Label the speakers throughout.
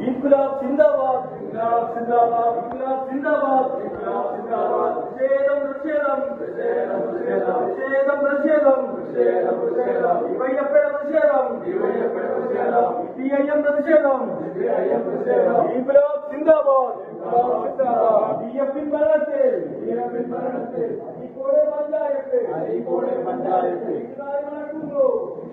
Speaker 1: ഇൻകുലാബ് സിന്ദാബാദ് ഇൻകുലാബ് സിന്ദാബാദ് ഇൻകുലാബ് സിന്ദാബാദ് ഇൻകുലാബ് സിന്ദാബാദ് നിഷേധം നിഷേധം നിഷേധം നിഷേധം നിഷേധം നിഷേധം നിഷേധം ഇവയ്യപ്പയുടെ പ്രതിഷേധം ഇവയ്യപ്പയുടെ പ്രതിഷേധം സിപിഐഎം പ്രതിഷേധം സിപിഐഎം പ്രതിഷേധം ഇൻകുലാബ് സിന്ദാബാദ് ഇൻകുലാബ് സിന്ദാബാദ് ഡിഎഫിൻ ഭരണത്തിൽ ഡിഎഫിൻ ഭരണത്തിൽ അരീക്കോട് പഞ്ചായത്ത് അരീക്കോട് പഞ്ചായത്ത് ഇതിനായി നടക്കുന്നു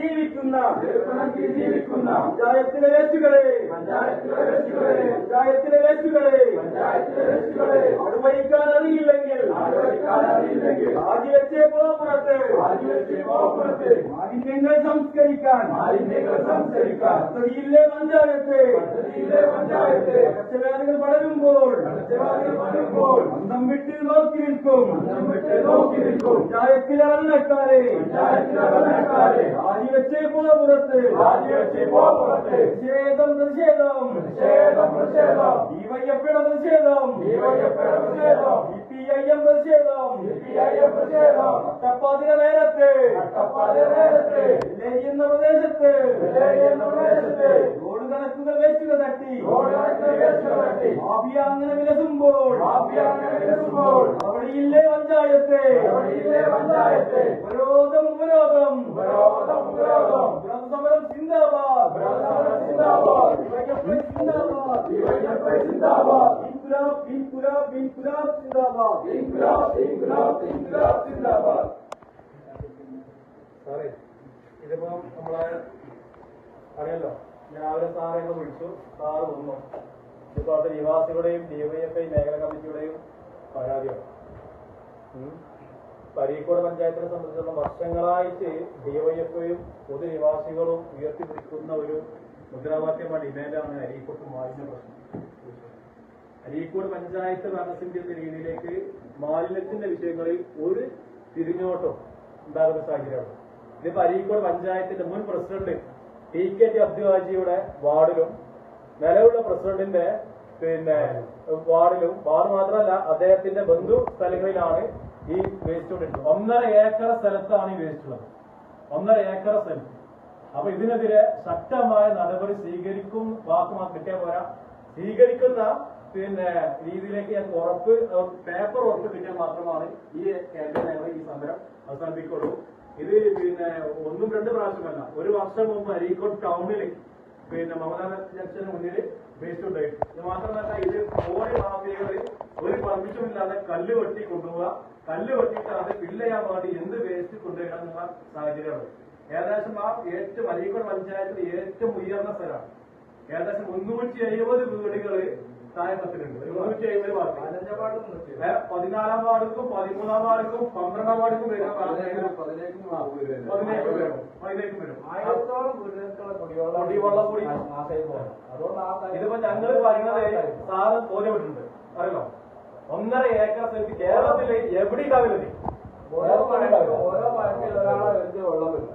Speaker 1: ജീവിക്കുന്ന ജീവിക്കുന്ന പഞ്ചായത്തിലെ വേസ്റ്റുകളെ പഞ്ചായത്തിലെ വേസ്റ്റുകളെ പഞ്ചായത്തിലെ വേസ്റ്റുകളെ പഞ്ചായത്തിലെ വേസ്റ്റുകളെ അടുവഹിക്കാൻ അറിയില്ലെങ്കിൽ അടുവഹിക്കാൻ അറിയില്ലെങ്കിൽ ആദ്യത്തെ പോപ്പുറത്ത് ആദ്യത്തെ പോപ്പുറത്ത് മാലിന്യങ്ങൾ സംസ്കരിക്കാൻ മാലിന്യങ്ങൾ സംസ്കരിക്കാൻ പദ്ധതിയിലെ പഞ്ചായത്ത് പദ്ധതിയിലെ പഞ്ചായത്ത് പകർച്ചവ്യാധികൾ വളരുമ്പോൾ പകർച്ചവ്യാധികൾ വളരുമ്പോൾ അന്തം വിട്ട് നോക്കി നിൽക്കും അന്തം വിട്ട് നോക്കി നിൽക്കും പഞ്ചായത്തിലെ വരണക്കാരെ പഞ്ചായത്തിലെ വരണക്കാരെ പുറത്ത് പോപ്പുറത്ത് ആദിവെച്ചേ പോപ്പുറത്ത് നിഷേധം പ്രതിഷേധം. നിഷേധം പ്രതിഷേധം. ഡിവൈഎഫ്ഐയുടെ പ്രതിഷേധം. ഡിവൈഎഫ്ഐയുടെ പ്രതിഷേധം. സിപിഐഎം പ്രതിഷേധം. സിപിഐഎം പ്രതിഷേധം. അട്ടപ്പാതിര നേരത്തെ. അട്ടപ്പാതിര നേരത്തെ. വില്ലേജ് പ്രദേശത്ത്. വില്ലേജ് പ്രദേശത്ത്. കണക്കുകൾ വേസ്റ്റുകൾ തട്ടി മാഫിയ അങ്ങനെ വിലസുമ്പോൾ. അവിടെയില്ലേ പഞ്ചായത്ത്. ഉപരോധം ഉപരോധം. സമരം സിന്ദാബാദ്. സിന്ദാബാദ്. സിന്ദാബാദ്. ഇൻകുലാബ് ഇൻകുലാബ് ഇൻകുലാബ് സിന്ദാബാദ്. ഇൻകുലാബ് ഇൻകുലാബ് ഇൻകുലാബ് സിന്ദാബാദ്.
Speaker 2: സാറേ ഇതിപ്പോ നമ്മളെ അറിയാലോ? രാവിലെ സാറെ വിളിച്ചു. സാറ് വന്നു. ഇപ്പോഴത്തെ നിവാസികളുടെയും ഡിവൈഎഫ്ഐ മേഖല കമ്മിറ്റിയുടെയും പരാതിയാണ്. പരീക്കോട് പഞ്ചായത്തിനെ സംബന്ധിച്ചുള്ള വർഷങ്ങളായിട്ട് ഡിവൈഎഫ്ഐയും പൊതുനിവാസികളും ഉയർത്തിപ്പിടിക്കുന്ന ഒരു മുദ്രാവാക്യമാണ് ഇമേലാണ് അരീക്കോട്ട് മാലിന്യ പ്രശ്നം. അരീക്കോട് പഞ്ചായത്ത് ഭരണസമിതി രീതിയിലേക്ക് മാലിന്യത്തിന്റെ വിഷയങ്ങളിൽ ഒരു തിരിഞ്ഞോട്ടം ഉണ്ടാകുന്ന സാഹചര്യമാണ്. ഇതിപ്പോ അരീക്കോട് പഞ്ചായത്തിന്റെ മുൻ പ്രസിഡന്റ് ടി കെ ടി അബ്ദുഹാജിയുടെ വാർഡിലും നിലവിലുള്ള പ്രസിഡന്റിന്റെ പിന്നെ വാർഡിലും വാർഡ് മാത്രമല്ല അദ്ദേഹത്തിന്റെ ബന്ധു സ്ഥലങ്ങളിലാണ് ഈ വേസ്റ്റ് ഉള്ളത് ഒന്നര ഏക്കർ സ്ഥലത്താണ് ഈ വേസ്റ്റ് ഉള്ളത്. ഒന്നര ഏക്കർ സ്ഥലത്ത് അപ്പൊ ഇതിനെതിരെ ശക്തമായ നടപടി സ്വീകരിക്കും വാക്കുമാ കിട്ടിയ പോരാ. സ്വീകരിക്കുന്ന പിന്നെ രീതിയിലേക്ക് ഞാൻ ഉറപ്പ് പേപ്പർ ഉറപ്പ് കിട്ടിയാൽ മാത്രമാണ് ഈ കേന്ദ്ര ഈ സമരം അവസാനിപ്പിക്കുള്ളൂ. ഇത് പിന്നെ ഒന്നും രണ്ട് പ്രാവശ്യമല്ല ഒരു വർഷം മുമ്പ് അരീക്കോട് ടൗണിൽ പിന്നെ മമതാ ജംഗ്ഷന് മുന്നിൽ ഉണ്ടായിട്ട് ഇത് മാത്രമല്ല ഇത് ഓരോ ഭാഗങ്ങളിൽ ഒരു പെർമിഷൻ ഇല്ലാതെ കല്ല് വെട്ടി കൊണ്ടുപോവുക. കല്ല് വെട്ടിയിട്ട് അത് പിള്ളയാൻ വേണ്ടി എന്ത് വേസ്റ്റ് കൊണ്ടുവരിക എന്നുള്ള സാഹചര്യമാണ്. ഏകദേശം ആ ഏറ്റവും അരീക്കോട് പഞ്ചായത്തിൽ ഏറ്റവും ഉയർന്ന സ്ഥലമാണ്. ഏകദേശം മുന്നൂറ്റി എഴുപത് വീടുകൾ ഒരു പതിനാലാം വാർഡിനും പതിമൂന്നാം വാർഡിനും പന്ത്രണ്ടാം വാർഡിനും വരുന്ന പതിനേഴ് വരും. വരും.
Speaker 1: ആയിരത്തോളം കുടിവെള്ളം
Speaker 2: കൂടി. ഇതിപ്പോ ഞങ്ങൾ പറയുന്നത് സാറ് ബോധ്യപ്പെട്ടിട്ടുണ്ട്. അറിയല്ലോ ഒന്നര ഏക്കർ സ്ഥലത്ത് കേരളത്തിൽ എവിടെ ഉണ്ടാവില്ല
Speaker 1: ഓരോ ഓരോ മഴയ്ക്കും ഒരാളെ വെച്ച് വെള്ളമില്ല.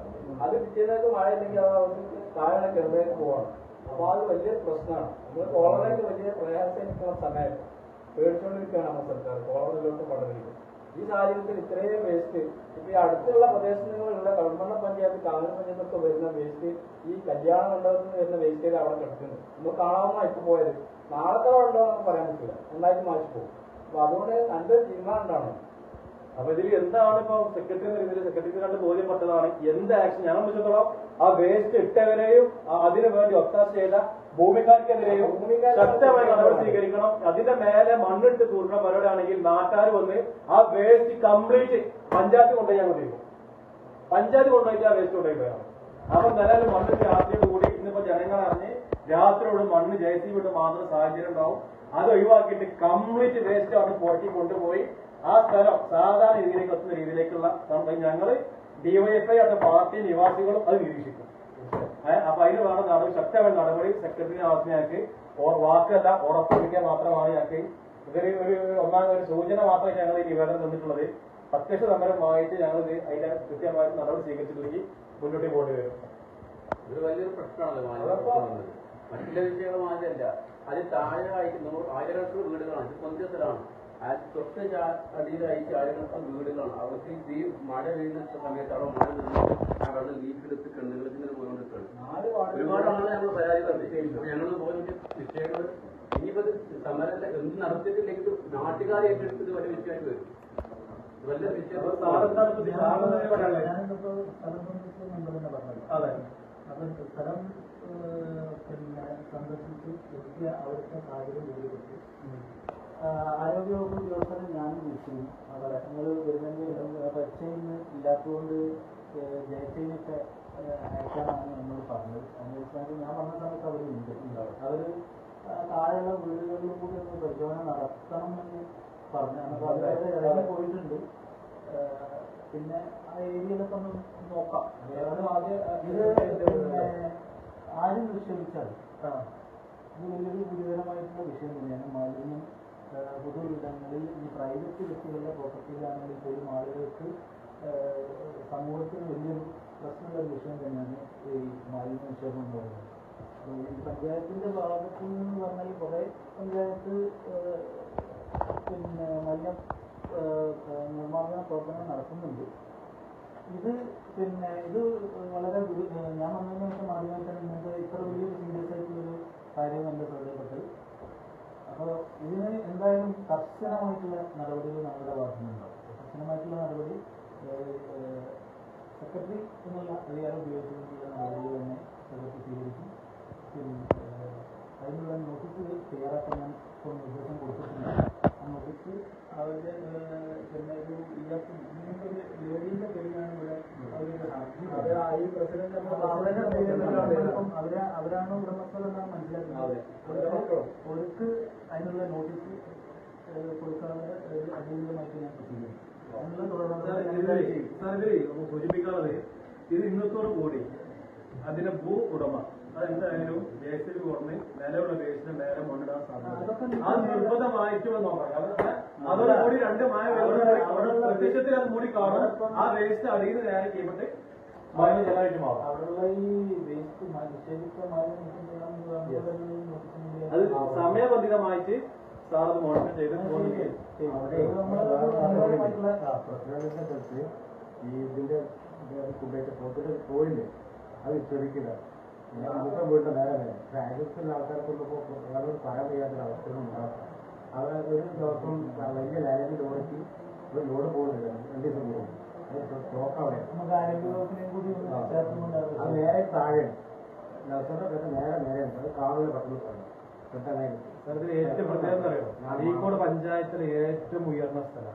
Speaker 1: അത് പിറ്റേന്നേക്ക് മഴ ഇല്ലെങ്കിൽ അത് താഴെ കിണറിലേക്ക് പോകണം. അപ്പൊ അത് വലിയ പ്രശ്നമാണ്. നമ്മൾ കോളറയ്ക്ക് വലിയ പ്രയാസം നിൽക്കുന്ന സമയത്ത് പേടിച്ചുകൊണ്ടിരിക്കുകയാണ് നമ്മുടെ സർക്കാർ. കോളറിലോട്ട് പടരുന്നത് ഈ സാഹചര്യത്തിൽ ഇത്രയും വേസ്റ്റ് ഇപ്പൊ ഈ അടുത്തുള്ള പ്രദേശങ്ങളിലുള്ള കടമണ്ണ പഞ്ചായത്ത് കാനൂർ പഞ്ചായത്തൊക്കെ വരുന്ന വേസ്റ്റ് ഈ കല്യാണ മണ്ഡപത്തിൽ നിന്ന് വരുന്ന വേസ്റ്റേജ് അവിടെ കിടക്കുന്നു. നമ്മൾ കാണാവുന്ന ഇപ്പൊ പോയത് നാളത്തെ ഉണ്ടോ എന്ന് പറയാൻ പറ്റില്ല. നന്നായിട്ട് മാറ്റി പോകും അപ്പൊ അതുകൊണ്ട് നല്ലൊരു തീരുമാനം ഉണ്ടാവണം
Speaker 2: അപ്പൊ ഇതിൽ എന്താണ് ഇപ്പൊ സെക്രട്ടറി ഇതിൽ സെക്രട്ടറി കണ്ട് ബോധ്യപ്പെട്ടതാണ്. എന്ത് ആക്ഷൻ ഞാൻ സംബന്ധിച്ചിടത്തോളം ആ വേസ്റ്റ് ഇട്ടവരെയും അതിനു വേണ്ടി ഒത്താശ ചെയ്ത ഭൂമിക്കാർക്കെതിരെയും ശക്തമായി നടപടി സ്വീകരിക്കണം. അതിന്റെ മേലെ മണ്ണിട്ട് തൂർക്കുന്ന പരിപാടിയാണെങ്കിൽ നാട്ടുകാർ വന്ന് ആ വേസ്റ്റ് കംപ്ലീറ്റ് പഞ്ചായത്ത് കൊണ്ടുപോയി ഞങ്ങൾ തീരും. പഞ്ചായത്ത് കൊണ്ടുപോയിട്ട് ആ വേസ്റ്റ് കൊണ്ടുപോയി പോയാണ് അപ്പൊ നിലവിൽ മണ്ണ് രാത്രിയോട് കൂടി ഇന്നിപ്പോ ജനങ്ങൾ അറിഞ്ഞ് രാത്രിയോട് മണ്ണ് ജയസി വിട്ട് മാത്രം സാഹചര്യം ഉണ്ടാവും. അത് ഒഴിവാക്കിയിട്ട് കംപ്ലീറ്റ് വേസ്റ്റ് അവിടെ പുറത്തി കൊണ്ടുപോയി ആ സ്ഥലം സാധാരണ രീതിയിലേക്ക് എത്തുന്ന രീതിയിലേക്കുള്ള ഞങ്ങൾ ഡിവൈഎഫ്ഐ എന്ന പാർട്ടി നിവാസികളും അത് നിരീക്ഷിക്കും. അപ്പൊ അതിന് വേണ്ട നടപടി ശക്തമായ നടപടി സെക്രട്ടറി ആവശ്യമാക്കി വാക്കല്ല ഉറപ്പിക്കാൻ മാത്രമാണ് ഞങ്ങൾക്ക് ഇതൊരു ഒരു ഒന്നാം ഒരു സൂചന മാത്രമേ ഞങ്ങൾ ഈ നിവേദനം തന്നിട്ടുള്ളത്. പ്രത്യക്ഷ സമരമായിട്ട് ഞങ്ങൾ അതിന്റെ കൃത്യമായ നടപടി സ്വീകരിച്ചിട്ടുണ്ടെങ്കിൽ മുന്നോട്ട് പോകേണ്ടി വരും.
Speaker 3: ഇത് വലിയൊരു പ്രശ്നമാണല്ലോ. മറ്റുള്ള വിഷയങ്ങൾ മാറ്റല്ല അത് താഴെ നൂറ് ആയിരക്കണക്കിന് വീടുകളാണ്. ഇത് പൊന്തിയ സ്ഥലമാണ്. തൊട്ട് ചാ- അടിയിലായിട്ട് ആയിരക്കണക്കിന് വീടുകളാണ്. അവർക്ക് ഈ മഴ പെയ്യുന്ന സമയത്ത് അവിടെ മഴ നിന്ന് ആ വെള്ളം ലീക്കെടുത്ത് കിണറുകളിൽ പോയിക്കൊണ്ടിരിക്കുകയാണ് ഒരുപാട് ആളുകൾ ഞങ്ങൾ പരാതി പറഞ്ഞിട്ടുണ്ട്. ഞങ്ങൾ പോയി വിഷയങ്ങൾ ഇനിയിപ്പോ ഇത് സമരത്തെ എന്ത് നടത്തിയിട്ടില്ലെങ്കിൽ നാട്ടുകാരെ ഏറ്റെടുത്തത് വലിയ വിഷയമായിട്ട് വരും. വലിയ വിഷയം.
Speaker 4: തന്നെ
Speaker 2: അതെ.
Speaker 4: അപ്പം സ്ഥലം പിന്നെ സന്ദർശിച്ച് എനിക്ക് അവിടുത്തെ സാഹചര്യം വിലയിരുത്തി ആരോഗ്യവകുപ്പ് ഉദ്യോഗസ്ഥനെ ഞാനും വിളിച്ചു. അവിടെ നിങ്ങൾ വരുന്നതിന് പച്ചയിന്ന് ഇല്ലാത്തതുകൊണ്ട് ജയച്ചയിനൊക്കെ അയക്കാനാണ് നമ്മൾ പറഞ്ഞത്. അന്വേഷിച്ചാൽ ഞാൻ പറഞ്ഞ സമയത്ത് അവരുണ്ട് ഉണ്ട് അവർ താഴെയുള്ള വീടുകളിലും കൂടി ഒന്ന് പരിശോധന നടത്തണം എന്ന് പറഞ്ഞു അപ്പോൾ അവരത് ഇറങ്ങി പോയിട്ടുണ്ട്. പിന്നെ ആ ഏരിയയിലൊക്കെ ഒന്ന് നോക്കാം. അതായത് ആദ്യം ഇത് ആരും നിക്ഷേപിച്ചാൽ ഇത് വലിയൊരു ഗുരുതരമായിട്ടുള്ള വിഷയം തന്നെയാണ്. ഈ പ്രൈവറ്റ് വ്യക്തികളുടെ പ്രോപ്പർട്ടിയിലാണെങ്കിൽ പോലും ആളുകൾക്ക് സമൂഹത്തിന് വലിയൊരു പ്രശ്നമുള്ള ഒരു വിഷയം തന്നെയാണ് ഈ മാലിന്യ നിക്ഷേപം എന്ന് പറയുന്നത്. ഈ പഞ്ചായത്തിന്റെ ഭാഗത്തു നിന്ന് പറഞ്ഞാൽ കുറേ പഞ്ചായത്ത് പിന്നെ മലിന നിർമ്മാർജന പ്രവർത്തനം നടത്തുന്നുണ്ട്. ഇത് പിന്നെ ഇത് വളരെ ഞാൻ വന്നതിന് ശേഷം ആദ്യമായി തന്നെ ഇങ്ങനത്തെ ഇത്ര വലിയൊരു സീരിയസ് ആയിട്ടുള്ളൊരു കാര്യം എന്റെ ശ്രദ്ധയിൽപ്പെട്ടത്. അപ്പോൾ ഇതിന് എന്തായാലും കർശനമായിട്ടുള്ള നടപടികൾ നമ്മുടെ ഭാഗത്തുനിന്നുണ്ടാവും കർശനമായിട്ടുള്ള നടപടി സെക്രട്ടറി എന്നുള്ള അധികാരം ഉപയോഗിച്ചുകൊണ്ടുള്ള നടപടികൾ തന്നെ സെക്രട്ടറി സ്വീകരിക്കും. പിന്നെ അതിനുള്ള നോട്ടീസുകൾ തയ്യാറാക്കാൻ ഞാൻ ഇപ്പോൾ നിർദ്ദേശം കൊടുത്തിട്ടുണ്ട്. ആ നോട്ടീസ് അവരുടെ പിന്നെ ഒരു ഇല്ലാത്ത ഇങ്ങനത്തെ ഒരു ലേഡീന്റെ പേരിലാണ് ഇവിടെ അവരുടെ ഹർജി
Speaker 1: പ്രസിഡന്റ്
Speaker 4: അവരാണ് ഉടമസ്ഥർ എന്നാണ് മനസ്സിലാക്കുന്നത്. അവർക്ക് അതിനുള്ള നോട്ടീസ് ഞാൻ
Speaker 2: സൂചിപ്പിക്കാനുള്ളത് ഇത് ഇന്നത്തോടു കൂടി അതിന്റെ ഭൂ ഉടമ അതെന്തായാലും വേസ്റ്റ് സി ബി വേസ്റ്റ് നേരെ കൊണ്ടിടാൻ സാധിക്കും അത് നിർബന്ധമായിട്ടും നോക്കാം അതോടുകൂടി രണ്ട് മായ പ്രത്യക്ഷത്തിൽ അത് മൂടി കാണും. ആ വേസ്റ്റ് അടിയിൽ നേരെ ചെയ്യപ്പെട്ട് മഴ ജലമായിട്ട് മാറും
Speaker 4: അവിടെയുള്ള ഈ വേസ്റ്റ് നിക്ഷേപിച്ച മാലിന്യം
Speaker 2: അത് സമയബന്ധിതമായിട്ട് സാർ അത് മോണിറ്റർ ചെയ്ത്
Speaker 5: ഈ ഇതിന്റെ കൊണ്ടുപോയിട്ട് പോത്തിന്റെ പോയില്ലേ? അത് ചെറിക്കില്ല ഞാൻ ദിവസം വീട്ടിൽ നേരെ വരാം. അയൽത്തുള്ള ആൾക്കാർക്കൊന്നും വേറൊരു പറയാൻ വയ്യാത്തൊരു അവസ്ഥ ഉണ്ടാകും അവർ ഒരു ദിവസം വലിയ ലാൻഡ് ലോറിക്ക് ഒരു ലോഡ് പോകുന്നില്ല. രണ്ട് ദിവസം പോകും അത് നേരെ താഴെ. നഴ്സറിന്റെ നേരെ നേരെ. ഉണ്ട് അത് പെട്ടെന്ന്
Speaker 2: ഏറ്റവും പ്രത്യേകം അറിയോ? അരീക്കോട് പഞ്ചായത്തിലെ ഏറ്റവും ഉയർന്ന സ്ഥലം.